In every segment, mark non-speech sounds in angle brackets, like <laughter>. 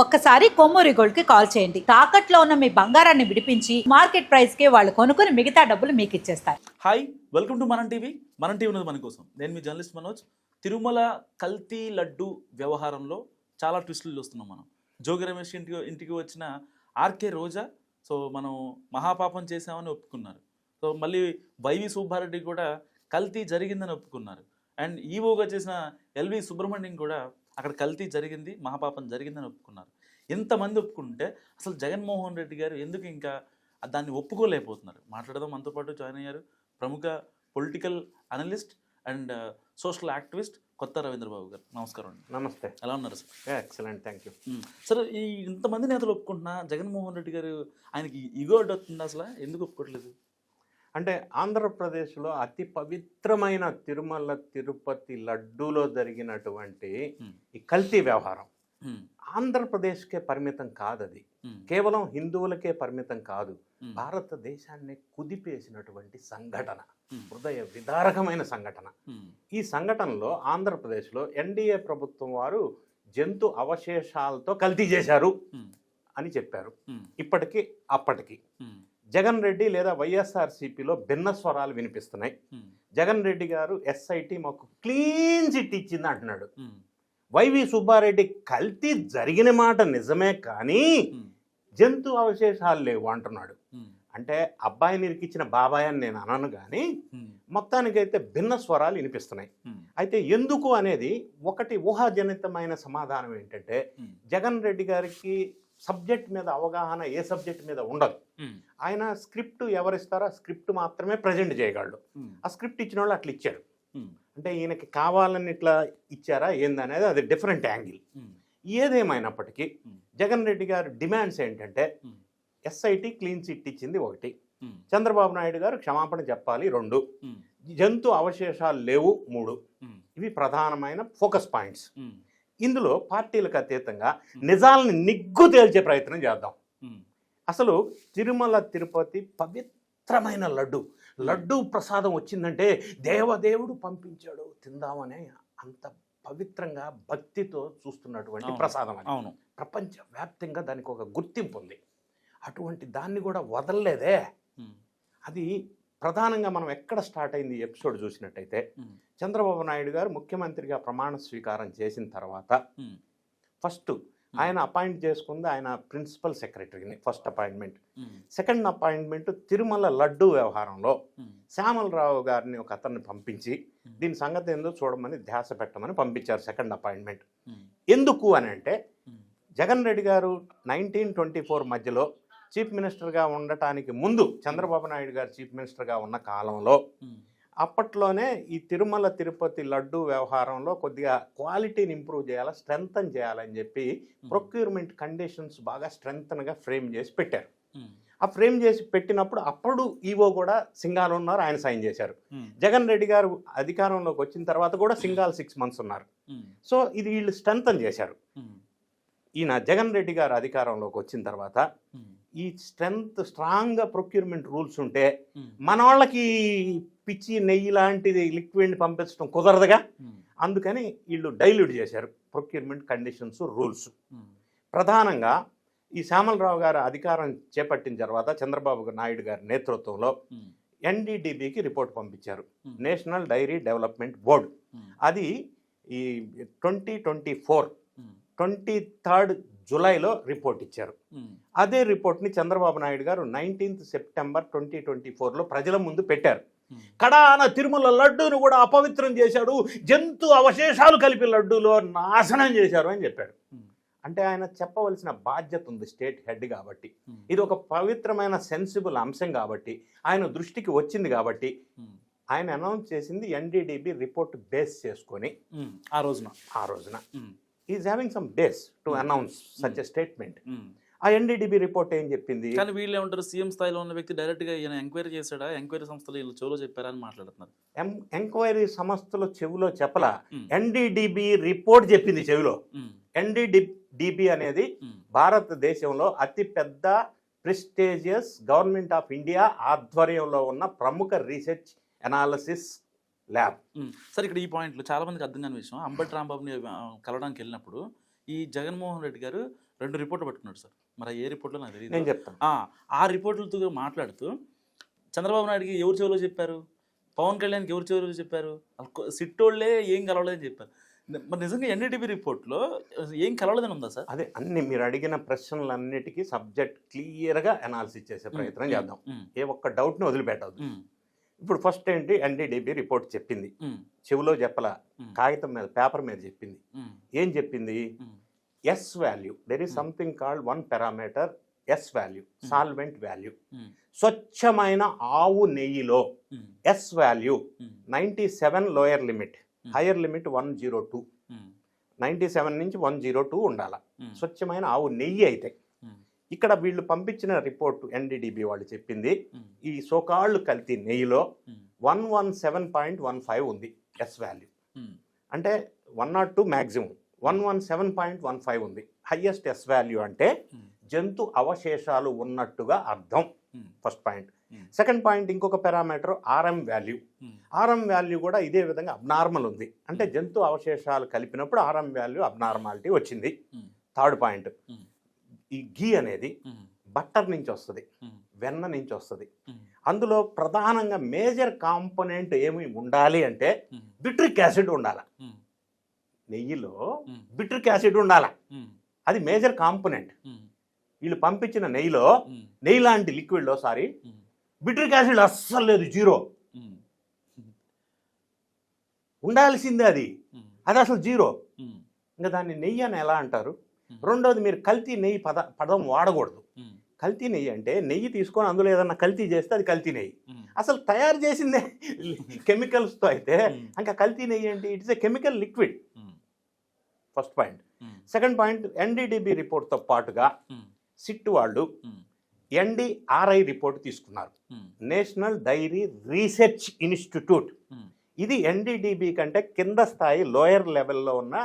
ఒక్కసారి కొమ్మూరి గోల్డ్కి కాల్ చేయండి. తాకట్లో ఉన్న మీ బంగారాన్ని విడిపించి మార్కెట్ ప్రైస్కి వాళ్ళు కొనుక్కుని మిగతా డబ్బులు మీకు ఇచ్చేస్తారు. Hi welcome to Manam TV. Manam TV ఉన్నది మన కోసం. నేను మీ జర్నలిస్ట్ మనోజ్. తిరుమల కల్తీ లడ్డు వ్యవహారంలో చాలా ట్విస్టులు చూస్తున్నాం మనం. జోగి రమేష్ ఇంటికి ఇంటికి వచ్చిన ఆర్కే రోజా సో మనం మహాపాపం చేసామని ఒప్పుకున్నారు. సో మళ్ళీ వైవి సుబ్బారెడ్డి కూడా కల్తీ జరిగిందని ఒప్పుకున్నారు. అండ్ ఈవోగా చేసిన ఎల్వి సుబ్రహ్మణ్యం కూడా అక్కడ కల్తీ జరిగింది మహాపాపం జరిగిందని ఒప్పుకున్నారు. ఎంతమంది ఒప్పుకుంటే అసలు జగన్మోహన్ రెడ్డి గారు ఎందుకు ఇంకా దాన్ని ఒప్పుకోలేకపోతున్నారు? మాట్లాడదాం. మనతో పాటు జాయిన్ అయ్యారు ప్రముఖ political analyst and social activist Kotha Ravindrababu గారు. నమస్కారం అండి. నమస్తే. ఎలా ఉన్నారు సార్? ఎక్సలెంట్. Thank you. సరే ఈ ఇంతమంది నేతలు ఒప్పుకుంటున్నా జగన్మోహన్ రెడ్డి గారు ఆయనకి ఇగో వస్తుంది అసలు? ఎందుకు ఒప్పుకోవట్లేదు? అంటే ఆంధ్రప్రదేశ్లో అతి పవిత్రమైన తిరుమల తిరుపతి లడ్డూలో జరిగినటువంటి. ఈ కల్తీ వ్యవహారం. ఆంధ్రప్రదేశ్కే పరిమితం కాదు అది మ్మ్. కేవలం హిందువులకే పరిమితం కాదు. భారతదేశాన్ని కుదిపేసినటువంటి సంఘటన. హృదయ విదారకమైన సంఘటన. ఈ సంఘటనలో ఆంధ్రప్రదేశ్లో ఎన్డీఏ ప్రభుత్వం వారు జంతు అవశేషాలతో కల్తీ చేశారు. అని చెప్పారు. ఇప్పటికీ అప్పటికి. జగన్ రెడ్డి లేదా వైఎస్ఆర్సీపీలో భిన్న స్వరాలు వినిపిస్తున్నాయి. జగన్ రెడ్డి గారు ఎస్ఐటి మాకు క్లీన్ చిట్ ఇచ్చింది అంటున్నాడు. వైవి సుబ్బారెడ్డి కల్తీ జరిగిన మాట నిజమే కానీ. జంతు అవశేషాలు లేవు అంటున్నాడు. అంటే అబ్బాయిని ఇరికిచ్చిన బాబాయ్ అని నేను అనను కానీ. మొత్తానికైతే భిన్న స్వరాలు వినిపిస్తున్నాయి. అయితే ఎందుకు అనేది ఒకటి ఊహాజనితమైన సమాధానం ఏంటంటే. జగన్ రెడ్డి గారికి సబ్జెక్ట్ మీద అవగాహన ఏ సబ్జెక్ట్ మీద ఉండదు. ఆయన స్క్రిప్ట్ ఎవరిస్తారో ఆ స్క్రిప్ట్ మాత్రమే ప్రజెంట్ చేయగలడు. ఆ స్క్రిప్ట్ ఇచ్చిన వాళ్ళు అట్లా ఇచ్చారు. అంటే ఈయనకి కావాలని ఇట్లా ఇచ్చారా ఏందనేది అది డిఫరెంట్ యాంగిల్. ఏదేమైనప్పటికీ. జగన్ రెడ్డి గారి డిమాండ్స్ ఏంటంటే. ఎస్ఐటి క్లీన్ చిట్ ఇచ్చింది ఒకటి. చంద్రబాబు నాయుడు గారు క్షమాపణ చెప్పాలి రెండు. జంతు అవశేషాలు లేవు మూడు. ఇవి ప్రధానమైన ఫోకస్ పాయింట్స్. ఇందులో పార్టీలకు అతీతంగా నిజాలని నిగ్గు తేల్చే ప్రయత్నం చేద్దాం. అసలు తిరుమల తిరుపతి పవిత్రమైన లడ్డు. లడ్డు ప్రసాదం వచ్చిందంటే దేవదేవుడు పంపించాడు తిందామనే అంత పవిత్రంగా భక్తితో చూస్తున్నటువంటి. ప్రసాదం అది. అవును. ప్రపంచవ్యాప్తంగా దానికి ఒక గుర్తింపు ఉంది. అటువంటి దాన్ని కూడా వదలలేదే. అది ప్రధానంగా మనం ఎక్కడ స్టార్ట్ అయింది ఈ ఎపిసోడ్ చూసినట్టయితే. చంద్రబాబు నాయుడు గారు ముఖ్యమంత్రిగా ప్రమాణ స్వీకారం చేసిన తర్వాత. ఫస్ట్ ఆయన అపాయింట్ చేసుకుంది ఆయన ప్రిన్సిపల్ సెక్రటరీని first appointment. Second appointment Tirumala laddu వ్యవహారంలో. శ్యామలరావు గారిని ఒక అతన్ని పంపించి దీని సంగతి ఏందో చూడమని ధ్యాస పెట్టమని పంపించారు సెకండ్ అపాయింట్మెంట్. ఎందుకు అని అంటే. జగన్ రెడ్డి గారు నైన్టీన్ ట్వంటీ ఫోర్ మధ్యలో చీఫ్ మినిస్టర్గా ఉండటానికి ముందు చంద్రబాబు నాయుడు గారు చీఫ్ మినిస్టర్గా ఉన్న కాలంలో మ్మ్. అప్పట్లోనే ఈ తిరుమల తిరుపతి లడ్డు వ్యవహారంలో కొద్దిగా క్వాలిటీని ఇంప్రూవ్ చేయాలా స్ట్రెంగ్తన్ చేయాలని చెప్పి ప్రొక్యూర్మెంట్ కండిషన్స్ బాగా స్ట్రెంగ్తన్గా ఫ్రేమ్ చేసి పెట్టారు. ఆ ఫ్రేమ్ చేసి పెట్టినప్పుడు అప్పుడు ఈవో కూడా సింగాల్ ఉన్నారు ఆయన సైన్ చేశారు. జగన్ రెడ్డి గారు అధికారంలోకి వచ్చిన తర్వాత కూడా సింగాల్ సిక్స్ మంత్స్ ఉన్నారు. సో ఇది వీళ్ళు స్ట్రెంగ్తన్ చేశారు. ఈయన జగన్ రెడ్డి గారు అధికారంలోకి వచ్చిన తర్వాత. ఈ స్ట్రెంగ్త్ స్ట్రాంగ్గా ప్రొక్యూర్మెంట్ రూల్స్ ఉంటే. మన వాళ్ళకి పిచ్చి నెయ్యి లాంటిది లిక్విడ్ పంపించడం కుదరదుగా. అందుకని వీళ్ళు డైల్యూట్ చేశారు ప్రొక్యూర్మెంట్ కండిషన్స్ రూల్స్. ప్రధానంగా ఈ శ్యామలరావు గారు అధికారం చేపట్టిన తర్వాత చంద్రబాబు నాయుడు గారి నేతృత్వంలో. ఎన్డీడీబీకి రిపోర్ట్ పంపించారు. National dairy development board. అది ఈ twenty twenty four. Twenty third జులైలో report ఇచ్చారు మ్మ్. అదే రిపోర్ట్ని చంద్రబాబు నాయుడు గారు నైన్టీన్త్ సెప్టెంబర్ ట్వంటీ ట్వంటీ ఫోర్లో ప్రజల ముందు పెట్టారు మ్మ్. కడాన తిరుమల లడ్డూను కూడా అపవిత్రం చేశాడు జంతు అవశేషాలు కలిపి లడ్డూలో నాశనం చేశారు అని చెప్పాడు మ్మ్. అంటే ఆయన చెప్పవలసిన బాధ్యత ఉంది స్టేట్ హెడ్ కాబట్టి. ఇది ఒక పవిత్రమైన సెన్సిబుల్ అంశం కాబట్టి ఆయన దృష్టికి వచ్చింది కాబట్టి. ఆయన అనౌన్స్ చేసింది ఎన్డీడీబీ రిపోర్ట్ బేస్ చేసుకొని. ఆ రోజున ఆ రోజున. Is having some days to announce such a statement. ఆ ఎన్డీడీబీ రిపోర్ట్ ఏం చెప్పింది? కానీ వీళ్ళు ఏమంటారు? సీఎం స్థాయిలో ఉన్న వ్యక్తి డైరెక్ట్గా ఈయన ఎంక్వైరీ చేశాడా? ఎంక్వైరీ సంస్థలు వీళ్ళు చెవులో చెప్పారా అని మాట్లాడుతున్నారు. ఎంక్వైరీ సంస్థలు చెవిలో చెప్పలా. ఎన్డీడీబీ రిపోర్ట్ చెప్పింది చెవిలో. ఎన్డీడీబీ అనేది మ్మ్. భారతదేశంలో అతిపెద్ద ప్రెస్టేజియస్ గవర్నమెంట్ ఆఫ్ ఇండియా ఆధ్వర్యంలో ఉన్న ప్రముఖ రీసెర్చ్ అనాలసిస్ ల్యాబ్. సరే ఇక్కడ ఈ పాయింట్లు చాలా మందికి అర్థం కాని విషయం. అంబటి రాంబాబుని కలవడానికి వెళ్ళినప్పుడు ఈ జగన్మోహన్ రెడ్డి గారు రెండు రిపోర్ట్లు పట్టుకున్నాడు సార్. మరి ఏ రిపోర్ట్లో నాకు నేను తెలియదు చెప్తాను. ఆ, రిపోర్టులతో మాట్లాడుతూ చంద్రబాబు నాయుడుకి ఎవరు చెవిలో చెప్పారు? పవన్ కళ్యాణ్కి ఎవరు చెవిలో చెప్పారు? సిట్టోళ్ళే ఏం కలవలేదని చెప్పారు. మరి నిజంగా ఎన్డీటీవీ రిపోర్ట్లో ఏం కలవలేదని ఉందా సార్? అదే అన్ని మీరు అడిగిన ప్రశ్నలన్నిటికీ సబ్జెక్ట్ క్లియర్గా అనాలిసిస్ చేసే ప్రయత్నం చేద్దాం. ఏ ఒక్క డౌట్ని వదిలిపెట్టద్దు ఇప్పుడు ఫస్ట్ ఏంటి ఎన్డీడీబీ రిపోర్ట్ చెప్పింది. చెవిలో చెప్పల కాగితం మీద పేపర్ మీద చెప్పింది. ఏం చెప్పింది? S value there is. Something called one parameter S value solvent value స్వచ్ఛమైన ఆవు నెయ్యిలో S value ninety seven lower limit. Higher limit one zero two ninety seven నుంచి వన్ జీరో టూ ఉండాల. స్వచ్ఛమైన ఆవు నెయ్యి అయితే. ఇక్కడ వీళ్ళు పంపించిన రిపోర్ట్ ఎన్డీడీబీ వాళ్ళు చెప్పింది ఈ సోకాళ్ళు కల్తీ నెయ్యిలో one one seven point one five ఉంది ఎస్ వాల్యూ. అంటే one not two maximum one one seven point one five ఉంది. హయ్యెస్ట్ ఎస్ వాల్యూ అంటే జంతు అవశేషాలు ఉన్నట్టుగా అర్థం. First point. సెకండ్ పాయింట్ ఇంకొక parameter RM value. RM value కూడా ఇదే విధంగా అబ్నార్మల్ ఉంది. అంటే జంతు అవశేషాలు కలిపినప్పుడు ఆర్ఎం వాల్యూ అబ్నార్మాలిటీ వచ్చింది. Third point. ఈ గీ అనేది బట్టర్ నుంచి వస్తుంది వెన్న నుంచి వస్తుంది. అందులో ప్రధానంగా మేజర్ కాంపోనెంట్ ఏమి ఉండాలి అంటే బిట్రిక్ యాసిడ్ ఉండాలి. నెయ్యిలో బిట్రిక్ యాసిడ్ ఉండాలి. అది మేజర్ కాంపోనెంట్. వీళ్ళు పంపించిన నెయ్యిలో నెయ్యి లాంటి లిక్విడ్లో సారీ బిట్రిక్ యాసిడ్ అస్సలు లేదు జీరో. ఉండాల్సిందే అది. అది అసలు జీరో. ఇంకా దాన్ని నెయ్యి అని ఎలా అంటారు? రెండోది మీరు కల్తీ నెయ్యి పద పదం వాడకూడదు. కల్తీ నెయ్యి అంటే నెయ్యి తీసుకొని అందులో ఏదన్నా కల్తీ చేస్తే అది కల్తీ నెయ్యి. అసలు తయారు చేసిందే <laughs> కెమికల్స్తో అయితే ఇంకా కల్తీ నెయ్యి ఏంటి? It's a chemical liquid. First point. Second point NDDB రిపోర్ట్తో పాటుగా సిట్ వాళ్ళు ఎన్డీఆర్ఐ రిపోర్ట్ తీసుకున్నారు. National dairy research institute. ఇది ఎన్డీడీబీ కంటే కింద స్థాయి లోయర్ లెవెల్లో ఉన్న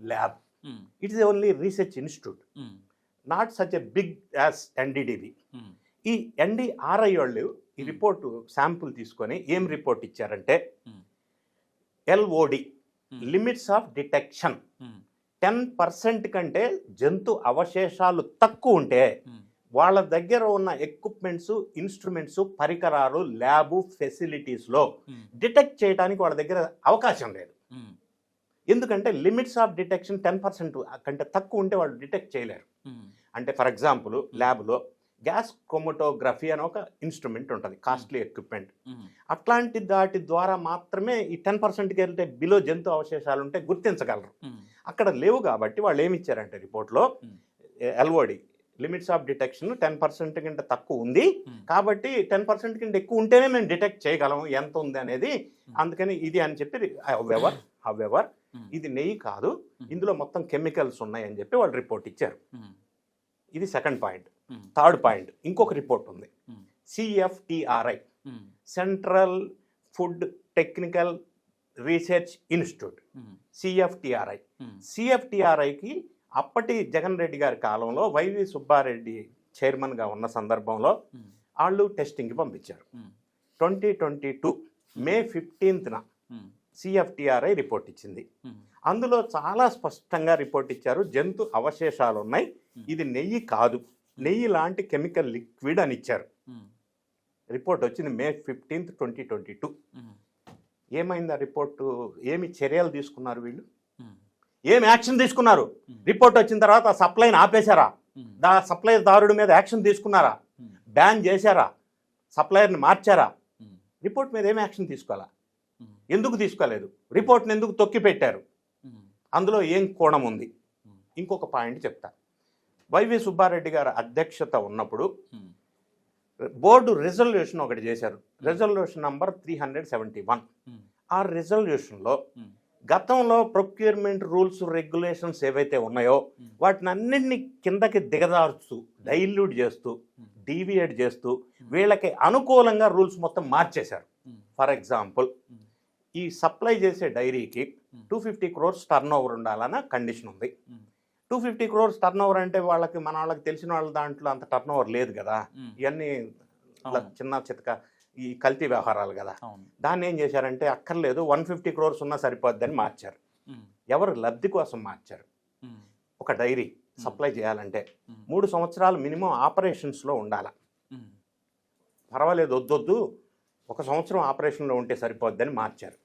lab. It is only research institute not such a big as NDDB ఈ ఎన్డీఆర్ఐ వాళ్ళు ఈ Hmm. రిపోర్టు శాంపుల్ తీసుకొని ఏం రిపోర్ట్ ఇచ్చారంటే Hmm. LOD Hmm. Limits of detection. Ten percent కంటే జంతు అవశేషాలు తక్కువ ఉంటే వాళ్ళ దగ్గర ఉన్న ఎక్విప్మెంట్స్ ఇన్స్ట్రుమెంట్స్ పరికరాలు ల్యాబు ఫెసిలిటీస్లో డిటెక్ట్ చేయడానికి వాళ్ళ దగ్గర అవకాశం లేదు. ఎందుకంటే limits of detection ten percent కంటే తక్కువ ఉంటే వాళ్ళు డిటెక్ట్ చేయలేరు. అంటే ఫర్ ఎగ్జాంపుల్ ల్యాబ్లో గ్యాస్ క్రోమటోగ్రఫీ అని ఒక ఇన్స్ట్రుమెంట్ ఉంటుంది కాస్ట్లీ ఎక్విప్మెంట్. అట్లాంటి దాటి ద్వారా మాత్రమే ఈ టెన్ పర్సెంట్కి వెళ్తే బిలో జంతు అవశేషాలు ఉంటే గుర్తించగలరు. అక్కడ లేవు కాబట్టి వాళ్ళు ఏమి ఇచ్చారంటే రిపోర్ట్లో. LOD limits of detection ten percent కంటే తక్కువ ఉంది. కాబట్టి టెన్ పర్సెంట్ కంటే ఎక్కువ ఉంటేనే మేము డిటెక్ట్ చేయగలం ఎంత ఉంది అనేది. అందుకని ఇది అని చెప్పి హవెవర్ హవెవర్ ఇది నెయ్యి కాదు. ఇందులో మొత్తం కెమికల్స్ ఉన్నాయి అని చెప్పి వాళ్ళు రిపోర్ట్ ఇచ్చారు. ఇది సెకండ్ పాయింట్. Third point. ఇంకొక రిపోర్ట్ ఉంది. CFTRI central food technical research institute CFTRI సిఎఫ్టిఆర్ఐకి అప్పటి జగన్ రెడ్డి గారి కాలంలో వైవి సుబ్బారెడ్డి చైర్మన్గా ఉన్న సందర్భంలో వాళ్ళు టెస్టింగ్కి పంపించారు. ట్వంటీ ట్వంటీ టూ మే ఫిఫ్టీన్త్న సిఎఫ్టిఆర్ఐ రిపోర్ట్ ఇచ్చింది. అందులో చాలా స్పష్టంగా రిపోర్ట్ ఇచ్చారు. జంతు అవశేషాలు ఉన్నాయి. ఇది నెయ్యి కాదు. నెయ్యి లాంటి కెమికల్ లిక్విడ్ అని ఇచ్చారు. రిపోర్ట్ వచ్చింది May fifteenth twenty twenty two. ఏమైంది ఆ రిపోర్టు? ఏమి చర్యలు తీసుకున్నారు వీళ్ళు? ఉమ్, ఏం యాక్షన్ తీసుకున్నారు? రిపోర్ట్ వచ్చిన తర్వాత ఆ సప్లైని ఆపేశారా? దా సప్లైర్ దారుడి మీద యాక్షన్ తీసుకున్నారా? బ్యాన్ చేశారా? సప్లయర్ని మార్చారా? రిపోర్ట్ మీద ఏం యాక్షన్ తీసుకోవాలా? ఎందుకు తీసుకోలేదు? రిపోర్ట్ని ఎందుకు తొక్కి పెట్టారు? అందులో ఏం కోణం ఉంది? ఇంకొక పాయింట్ చెప్తా. వైవి సుబ్బారెడ్డి గారి అధ్యక్షత ఉన్నప్పుడు బోర్డు రిజల్యూషన్ ఒకటి చేశారు. Resolution number three hundred seventy one. ఆ రిజల్యూషన్లో గతంలో ప్రొక్యూర్మెంట్ రూల్స్ రెగ్యులేషన్స్ ఏవైతే ఉన్నాయో వాటిని అన్నింటినీ కిందకి దిగదార్చుతూ డైల్యూట్ చేస్తూ డీవియేట్ చేస్తూ వీళ్ళకి అనుకూలంగా రూల్స్ మొత్తం మార్చేశారు. ఫర్ ఎగ్జాంపుల్ ఈ సప్లై చేసే డైరీకి two fifty crores turn over ఉండాలన్న కండిషన్ ఉంది. Two fifty crores turn over అంటే వాళ్ళకి మన వాళ్ళకి తెలిసిన వాళ్ళ దాంట్లో అంత టర్న్ ఓవర్ లేదు కదా. ఇవన్నీ. చిన్న చితక ఈ కల్తీ వ్యవహారాలు కదా. దాన్ని ఏం చేశారంటే అక్కర్లేదు వన్ ఫిఫ్టీ క్రోర్స్ ఉన్నా సరిపోద్దని మార్చారు. ఎవరు లబ్ధి కోసం మార్చారు? ఒక డైరీ సప్లై చేయాలంటే. మూడు సంవత్సరాలు మినిమం ఆపరేషన్స్లో ఉండాలి. పర్వాలేదు వద్దొద్దు. ఒక సంవత్సరం ఆపరేషన్లో ఉంటే సరిపోద్దని మార్చారు.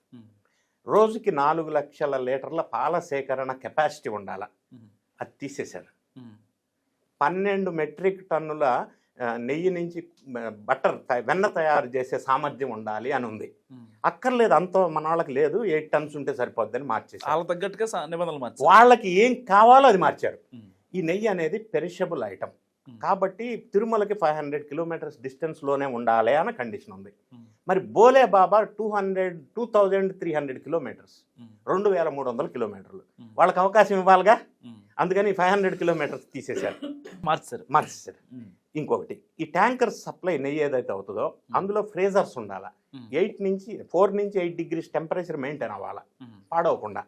రోజుకి నాలుగు లక్షల లీటర్ల పాల సేకరణ కెపాసిటీ ఉండాలి. అది తీసేశారు. పన్నెండు మెట్రిక్ టన్నుల నెయ్యి నుంచి బటర్ వెన్న తయారు చేసే సామర్థ్యం ఉండాలి అని ఉంది. అక్కర్లేదు అంత మన వాళ్ళకి లేదు ఎయిట్ టన్స్ ఉంటే సరిపోద్దని మార్చేశారు వాళ్ళ తగ్గట్టుగా నిబంధనలు మార్చారు వాళ్ళకి ఏం కావాలో అది మార్చారు. ఈ నెయ్యి అనేది పెరిషబుల్ ఐటమ్. కాబట్టి తిరుమలకి ఫైవ్ హండ్రెడ్ కిలోమీటర్స్ డిస్టెన్స్లోనే ఉండాలి అన్న కండిషన్ ఉంది. మరి Bhole Baba two hundred two thousand three hundred kilometres. రెండు వేల మూడు వందల కిలోమీటర్లు. వాళ్ళకి అవకాశం ఇవ్వాలిగా. అందుకని ఫైవ్ హండ్రెడ్ కిలోమీటర్స్ తీసేశారు మార్చారు <laughs> మార్చేశారు. ఇంకొకటి ఈ ట్యాంకర్ సప్లై నెయ్యి ఏదైతే అవుతుందో అందులో ఫ్రేజర్స్ ఉండాలా. ఎయిట్ నుంచి ఫోర్ నుంచి ఎయిట్ డిగ్రీస్ టెంపరేచర్ మెయింటైన్ అవ్వాలా. పాడవకుండా.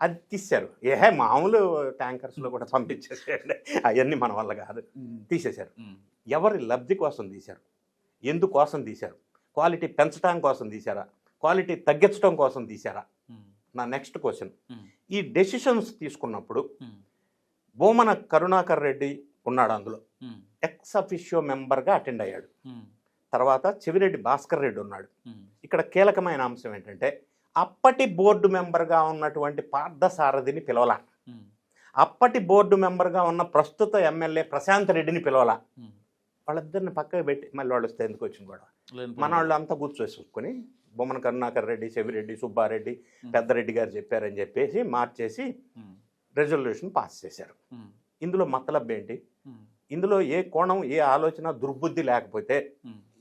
అది తీశారు ఏహే మామూలు ట్యాంకర్స్లో కూడా పంపించేసేయండి అవన్నీ మన వల్ల కాదు. తీసేశారు. ఎవరి లబ్ధి కోసం తీశారు ఎందుకోసం తీశారు క్వాలిటీ పెంచడం కోసం తీశారా క్వాలిటీ తగ్గించడం కోసం తీశారా. నా నెక్స్ట్ క్వశ్చన్. ఈ డెసిషన్స్ తీసుకున్నప్పుడు. బోమన కరుణాకర్ రెడ్డి ఉన్నాడు అందులో. ఎక్స్ అఫిషియో మెంబర్గా అటెండ్ అయ్యాడు. తర్వాత చెవిరెడ్డి భాస్కర్ రెడ్డి ఉన్నాడు. ఇక్కడ కీలకమైన అంశం ఏంటంటే అప్పటి బోర్డు మెంబర్గా ఉన్నటువంటి పార్థసారథిని పిలవల. అప్పటి బోర్డు మెంబర్గా ఉన్న ప్రస్తుత ఎమ్మెల్యే ప్రశాంత్ రెడ్డిని పిలవల. వాళ్ళిద్దరిని పక్కకు పెట్టి మళ్ళీ వాళ్ళు వస్తే ఎందుకు వచ్చింది గొడవ మన వాళ్ళు అంతా కూర్చోసుకుని బొమ్మన కరుణాకర్ రెడ్డి చెవిరెడ్డి సుబ్బారెడ్డి పెద్దరెడ్డి గారు చెప్పారని చెప్పేసి మార్చేసి. రెజల్యూషన్ పాస్ చేశారు. ఇందులో మతలబ్ ఏంటి. ఇందులో ఏ కోణం ఏ ఆలోచన దుర్బుద్ధి లేకపోతే.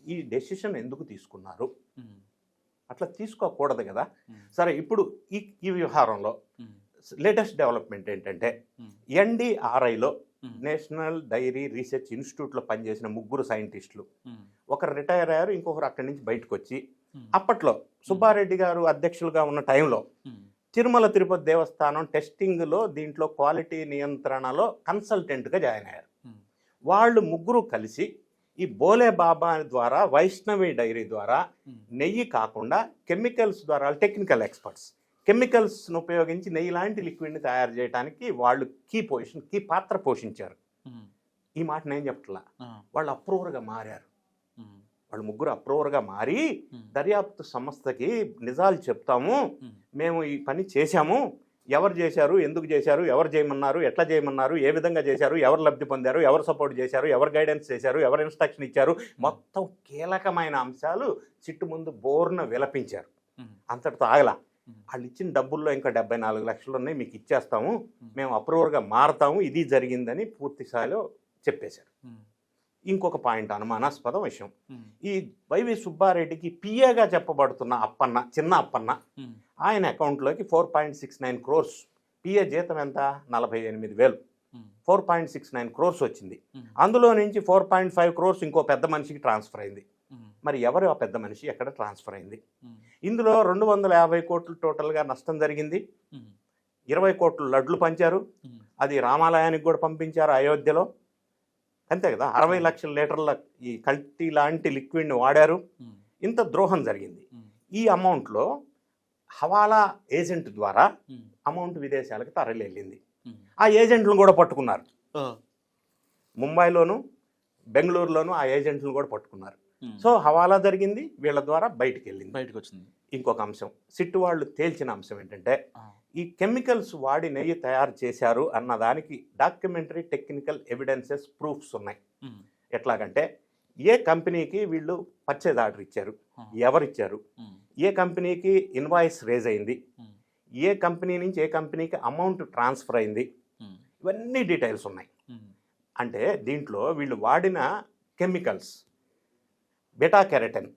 ఈ డెసిషన్ ఎందుకు తీసుకున్నారు. అట్లా తీసుకోకూడదు కదా. సరే ఇప్పుడు ఈ ఈ వ్యవహారంలో. లేటెస్ట్ డెవలప్మెంట్ ఏంటంటే. ఎన్డీఆర్ఐలో. నేషనల్ డైరీ రీసెర్చ్ ఇన్స్టిట్యూట్లో పనిచేసిన ముగ్గురు సైంటిస్టులు. ఒకరు రిటైర్ అయ్యారు ఇంకొకరు అక్కడి నుంచి బయటకు వచ్చి. అప్పట్లో సుబ్బారెడ్డి గారు అధ్యక్షులుగా ఉన్న టైంలో. తిరుమల తిరుపతి దేవస్థానం టెస్టింగ్లో దీంట్లో క్వాలిటీ నియంత్రణలో కన్సల్టెంట్గా జాయిన్ అయ్యారు. వాళ్ళు ముగ్గురు కలిసి ఈ బోలే బాబా ద్వారా వైష్ణవి డైరీ ద్వారా. నెయ్యి కాకుండా కెమికల్స్ ద్వారా టెక్నికల్ ఎక్స్పర్ట్స్ కెమికల్స్ను ఉపయోగించి నెయ్యి లాంటి లిక్విడ్ని తయారు చేయడానికి వాళ్ళు కీ పొజిషన్ కీ పాత్ర పోషించారు. ఈ మాట నేను చెప్పట్లా. వాళ్ళు అప్రూవర్గా మారారు. వాళ్ళు ముగ్గురు అప్రూవర్గా మారి. దర్యాప్తు సంస్థకి నిజాలు చెప్తాము. మేము. ఈ పని చేశాము. ఎవరు చేశారు? ఎందుకు చేశారు? ఎవరు చేయమన్నారు? ఎట్లా చేయమన్నారు? ఏ విధంగా చేశారు? ఎవరు లబ్ధి పొందారు? ఎవరు సపోర్ట్ చేశారు? ఎవరు గైడెన్స్ చేశారు? ఎవరు ఇన్స్ట్రక్షన్ ఇచ్చారు? మొత్తం కీలకమైన అంశాలు చిట్టు ముందు బోర్న విలపించారు. అంతటితో ఆగలా. వాళ్ళు ఇచ్చిన డబ్బుల్లో ఇంకా డెబ్బై నాలుగు లక్షలు ఉన్నాయి మీకు ఇచ్చేస్తాము మేము అప్రూవర్గా మారతాము ఇది జరిగిందని పూర్తి స్థాయిలో చెప్పేశారు. ఇంకొక పాయింట్ అనుమానాస్పద విషయం. ఈ వైవి సుబ్బారెడ్డికి పిఏగా చెప్పబడుతున్న అప్పన్న చిన్న అప్పన్న. ఆయన అకౌంట్లోకి four point six nine crores PA జీతం ఎంత నలభై ఎనిమిది వేలు. Four point six nine crores వచ్చింది. అందులో నుంచి ఫోర్ పాయింట్ ఫైవ్ క్రోర్స్ ఇంకో పెద్ద మనిషికి ట్రాన్స్ఫర్ అయింది. మరి ఎవరు ఆ పెద్ద మనిషి ఎక్కడ ట్రాన్స్ఫర్ అయింది. ఇందులో రెండు వందల యాభై కోట్లు టోటల్గా నష్టం జరిగింది. ఇరవై కోట్లు లడ్లు పంచారు. అది రామాలయానికి కూడా పంపించారు అయోధ్యలో అంతే కదా అరవై లక్షల లీటర్ల ఈ కల్తీ లాంటి లిక్విడ్ని వాడారు. ఇంత ద్రోహం జరిగింది. ఈ అమౌంట్లో హవాలా ఏజెంట్ ద్వారా. అమౌంట్ విదేశాలకు తరలి వెళ్ళింది ఉమ్. ఆ ఏజెంట్లను కూడా పట్టుకున్నారు. ముంబైలోను బెంగళూరులోను ఆ ఏజెంట్లను కూడా పట్టుకున్నారు. సో హవాలా జరిగింది వీళ్ళ ద్వారా బయటికి వెళ్ళింది బయటకు వచ్చింది ఇంకొక అంశం సిట్టు వాళ్ళు తేల్చిన అంశం ఏంటంటే. ఈ కెమికల్స్ వాడి నెయ్యి తయారు చేశారు అన్న దానికి డాక్యుమెంటరీ టెక్నికల్ ఎవిడెన్సెస్ ప్రూఫ్స్ ఉన్నాయి ఉమ్. ఎట్లాగంటే ఏ కంపెనీకి వీళ్ళు పర్చేజ్ ఆర్డర్ ఇచ్చారు ఆ. ఎవరిచ్చారు. ఏ కంపెనీకి ఇన్వాయిస్ రేజ్ అయింది. ఏ కంపెనీ నుంచి ఏ కంపెనీకి అమౌంట్ ట్రాన్స్ఫర్ అయింది. ఇవన్నీ డీటెయిల్స్ ఉన్నాయి. అంటే దీంట్లో వీళ్ళు వాడిన కెమికల్స్ బెటా కెరటన్.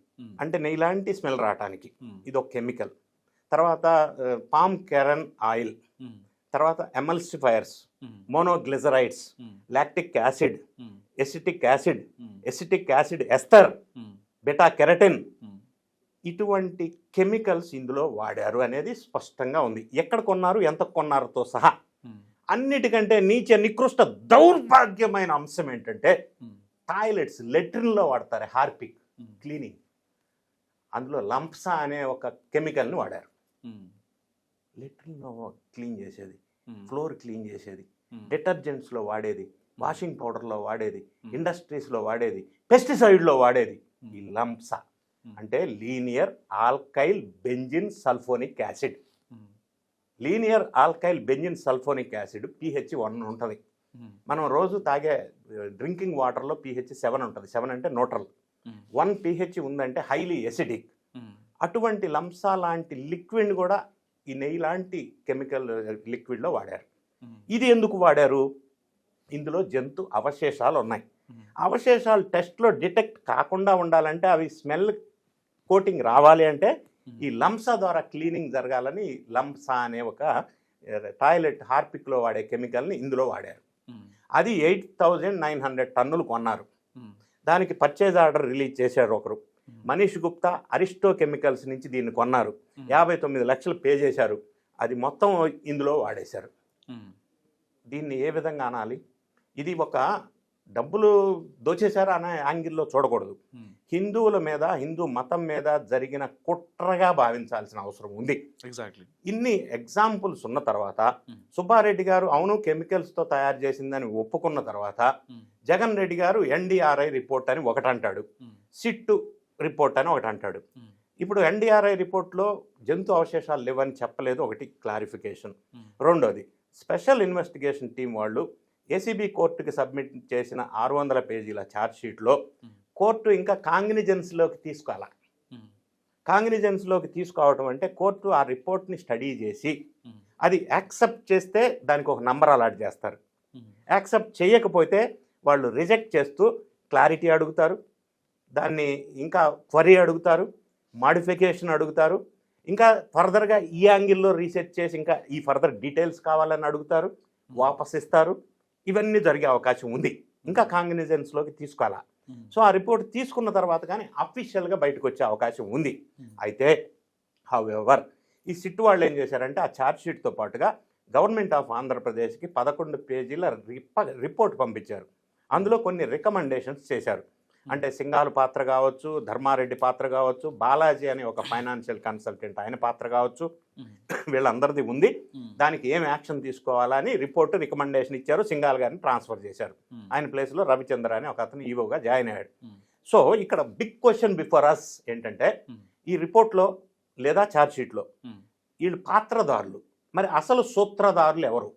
అంటే నెయ్యిలాంటి స్మెల్ రావటానికి. ఇది ఒక కెమికల్ తర్వాత పామ్ కెరన్ ఆయిల్. తర్వాత emulsifiers. Monoglycerides. Lactic acid. Acetic acid. Acetic acid ester um. Beta carotene. ఇటువంటి కెమికల్స్ ఇందులో వాడారు అనేది స్పష్టంగా ఉంది ఎక్కడ కొన్నారు ఎంత కొన్నారుతో సహా. అన్నిటికంటే నీచ నికృష్ట దౌర్భాగ్యమైన అంశం ఏంటంటే. టాయిలెట్స్ లెట్రిన్లో వాడతారు హార్పిక్. క్లీనింగ్. అందులో లంప్సా అనే ఒక కెమికల్ని వాడారు. ఉమ్. లెట్రిన్లో క్లీన్ చేసేది. ఫ్లోర్ క్లీన్ చేసేది. డిటర్జెంట్స్లో వాడేది. వాషింగ్ పౌడర్లో వాడేది. ఇండస్ట్రీస్లో వాడేది. పెస్టిసైడ్లో వాడేది. ఈ లంప్స. అంటే linear alkyl benzene sulphonic acid. Linear alkyl benzene sulphonic acid pH one ఉంటుంది. మనం రోజు తాగే డ్రింకింగ్ వాటర్లో పిహెచ్ సెవెన్ ఉంటుంది. సెవెన్ అంటే న్యూట్రల్. వన్ పిహెచ్ ఉందంటే హైలీ ఎసిడిక్ అటువంటి లంసా లాంటి లిక్విడ్ కూడా ఈ నెయ్యి లాంటి కెమికల్ లిక్విడ్లో వాడారు. ఇది ఎందుకు వాడారు? ఇందులో జంతు అవశేషాలు ఉన్నాయి. అవశేషాలు టెస్ట్లో డిటెక్ట్ కాకుండా ఉండాలంటే అవి స్మెల్ కోటింగ్ రావాలి అంటే ఈ లంసా ద్వారా క్లీనింగ్ జరగాలని లంసా అనే ఒక టాయిలెట్ హార్పిక్లో వాడే కెమికల్ని ఇందులో వాడారు. అది ఎయిట్ థౌజండ్ నైన్ హండ్రెడ్ టన్నులు కొన్నారు. దానికి పర్చేజ్ ఆర్డర్ రిలీజ్ చేశారు ఒకరు. మనీష్ గుప్తా అరిస్టో కెమికల్స్ నుంచి దీన్ని కొన్నారు. యాభై తొమ్మిది లక్షలు పే చేశారు. అది మొత్తం ఇందులో వాడేశారు. దీన్ని ఏ విధంగా అనాలి? ఇది ఒక డబ్బులు దోచేశారు అనే యాంగిల్లో చూడకూడదు. హిందువుల మీద హిందూ మతం మీద జరిగిన కుట్రగా భావించాల్సిన అవసరం ఉంది. ఎగ్జాక్ట్లీ ఇన్ని ఎగ్జాంపుల్స్ ఉన్న తర్వాత. సుబ్బారెడ్డి గారు అవును కెమికల్స్తో తయారు చేసిందని ఒప్పుకున్న తర్వాత జగన్ రెడ్డి గారు ఎన్డీఆర్ఐ రిపోర్ట్ అని ఒకటి అంటాడు సిట్టు రిపోర్ట్ అని ఒకటి అంటాడు ఇప్పుడు ఎన్డీఆర్ఐ రిపోర్ట్లో జంతు అవశేషాలు లేవని చెప్పలేదు ఒకటి క్లారిఫికేషన్. రెండోది స్పెషల్ ఇన్వెస్టిగేషన్ టీం వాళ్ళు ఏసీబీ కోర్టుకి సబ్మిట్ చేసిన ఆరు వందల పేజీల ఛార్జ్ షీట్లో Hmm. కోర్టు ఇంకా కాంగ్నిజెన్స్లోకి తీసుకోవాల? కాంగ్నిజెన్స్లోకి తీసుకోవటం అంటే కోర్టు ఆ రిపోర్ట్ని స్టడీ చేసి అది యాక్సెప్ట్ చేస్తే దానికి ఒక నంబర్ అలాట్ చేస్తారు. యాక్సెప్ట్ చేయకపోతే వాళ్ళు రిజెక్ట్ చేస్తూ క్లారిటీ అడుగుతారు దాన్ని ఇంకా క్వరీ అడుగుతారు మాడిఫికేషన్ అడుగుతారు ఇంకా ఫర్దర్గా ఈ యాంగిల్లో రీసెర్చ్ చేసి ఇంకా ఈ ఫర్దర్ డీటెయిల్స్ కావాలని అడుగుతారు వాపస్ ఇస్తారు ఇవన్నీ జరిగే అవకాశం ఉంది. ఇంకా కాంగ్నిజెన్స్లోకి తీసుకోవాలా? సో ఆ రిపోర్ట్ తీసుకున్న తర్వాత కానీ అఫీషియల్గా బయటకు వచ్చే అవకాశం ఉంది. అయితే హౌఎవర్ ఈ సిట్ వాళ్ళు ఏం చేశారంటే ఆ ఛార్జ్ షీట్తో పాటుగా గవర్నమెంట్ ఆఫ్ ఆంధ్రప్రదేశ్కి పదకొండు పేజీల రిప రిపోర్ట్ పంపించారు. అందులో కొన్ని రికమెండేషన్స్ చేశారు. అంటే సింగాలు పాత్ర కావచ్చు ధర్మారెడ్డి పాత్ర కావచ్చు బాలాజీ అనే ఒక ఫైనాన్షియల్ కన్సల్టెంట్ ఆయన పాత్ర కావచ్చు <coughs> వీళ్ళందరిది ఉంది. దానికి ఏం యాక్షన్ తీసుకోవాలని రిపోర్ట్ రికమెండేషన్ ఇచ్చారు. సింగాల్ గారిని ట్రాన్స్ఫర్ చేశారు. ఆయన ప్లేస్లో రవిచంద్ర అని ఒక అతను ఈవోగా జాయిన్ అయ్యాడు. సో ఇక్కడ బిగ్ క్వశ్చన్ బిఫోర్ అస్ ఏంటంటే ఈ రిపోర్ట్లో లేదా ఛార్జ్షీట్లో వీళ్ళు పాత్రదారులు. మరి అసలు సూత్రధారులు ఎవరు?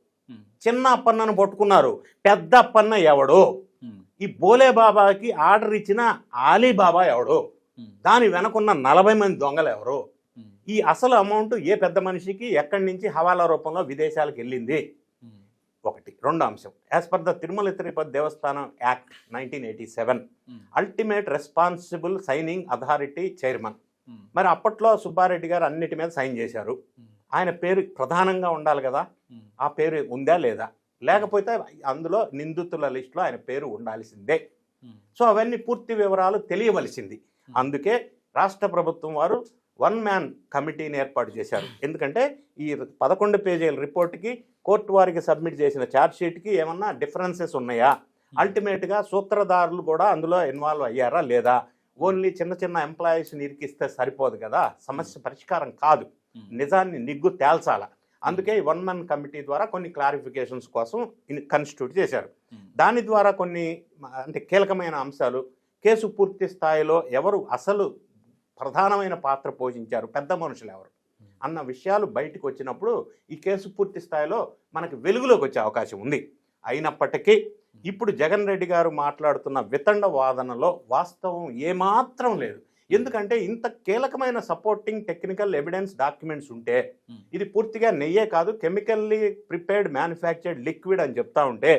చిన్న అప్పన్నను పట్టుకున్నారు. పెద్ద అప్పన్న ఎవడు? ఈ బోలే బాబాకి ఆర్డర్ ఇచ్చిన ఆలీబాబా ఎవడు? దాని వెనకున్న నలభై మంది దొంగలు ఎవరు? ఈ అసలు అమౌంట్ ఏ పెద్ద మనిషికి ఎక్కడి నుంచి హవాలా రూపంలో విదేశాలకు వెళ్ళింది? ఒకటి. రెండో అంశం. As per the Tirumala Tirupati Devasthanam act nineteen eighty seven ultimate responsible signing authority chairman. మరి అప్పట్లో సుబ్బారెడ్డి గారు అన్నిటి మీద సైన్ చేశారు. ఆయన పేరు ప్రధానంగా ఉండాలి కదా? ఆ పేరు ఉందా లేదా? లేకపోతే అందులో నిందితుల లిస్టులో ఆయన పేరు ఉండాల్సిందే. సో అవన్నీ పూర్తి వివరాలు తెలియవలసింది. అందుకే రాష్ట్ర ప్రభుత్వం వారు వన్ మ్యాన్ కమిటీని ఏర్పాటు చేశారు. ఎందుకంటే ఈ పదకొండు పేజీల రిపోర్ట్కి కోర్టు వారికి సబ్మిట్ చేసిన ఛార్జ్ షీట్కి ఏమన్నా డిఫరెన్సెస్ ఉన్నాయా? అల్టిమేట్గా సూత్రధారులు కూడా అందులో ఇన్వాల్వ్ అయ్యారా లేదా? ఓన్లీ చిన్న చిన్న ఎంప్లాయీస్ని ఇరికిస్తే సరిపోదు కదా? సమస్య పరిష్కారం కాదు. నిజాన్ని నిగ్గు తేల్చాల. అందుకే వన్ మ్యాన్ కమిటీ ద్వారా కొన్ని క్లారిఫికేషన్స్ కోసం కన్స్టిట్యూట్ చేశారు. దాని ద్వారా కొన్ని అంటే కీలకమైన అంశాలు కేసు పూర్తి స్థాయిలో ఎవరు అసలు ప్రధానమైన పాత్ర పోషించారు పెద్ద మనుషులు ఎవరు అన్న విషయాలు బయటకు వచ్చినప్పుడు ఈ కేసు పూర్తి స్థాయిలో మనకి వెలుగులోకి వచ్చే అవకాశం ఉంది. అయినప్పటికీ ఇప్పుడు జగన్ రెడ్డి గారు మాట్లాడుతున్న వితండ వాదనలో వాస్తవం ఏమాత్రం లేదు. ఎందుకంటే ఇంత కీలకమైన సపోర్టింగ్ టెక్నికల్ ఎవిడెన్స్ డాక్యుమెంట్స్ ఉంటే ఇది పూర్తిగా నెయ్యే కాదు కెమికల్లీ ప్రిపేర్డ్ మ్యానుఫ్యాక్చర్డ్ లిక్విడ్ అని చెప్తా ఉంటే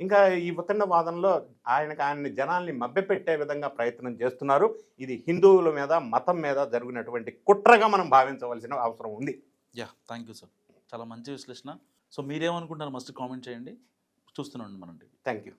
ఇంకా ఈ వితండ వాదనలో ఆయనకు ఆయన్ని జనాల్ని మభ్యపెట్టే విధంగా ప్రయత్నం చేస్తున్నారు. ఇది హిందువుల మీద మతం మీద జరిగినటువంటి కుట్రగా మనం భావించవలసిన అవసరం ఉంది. Yeah thank you sir. చాలా మంచి విశ్లేషణ. సో మీరేమనుకుంటారు మస్ట్ కామెంట్ చేయండి. చూస్తున్నాండి మనం థ్యాంక్ యూ.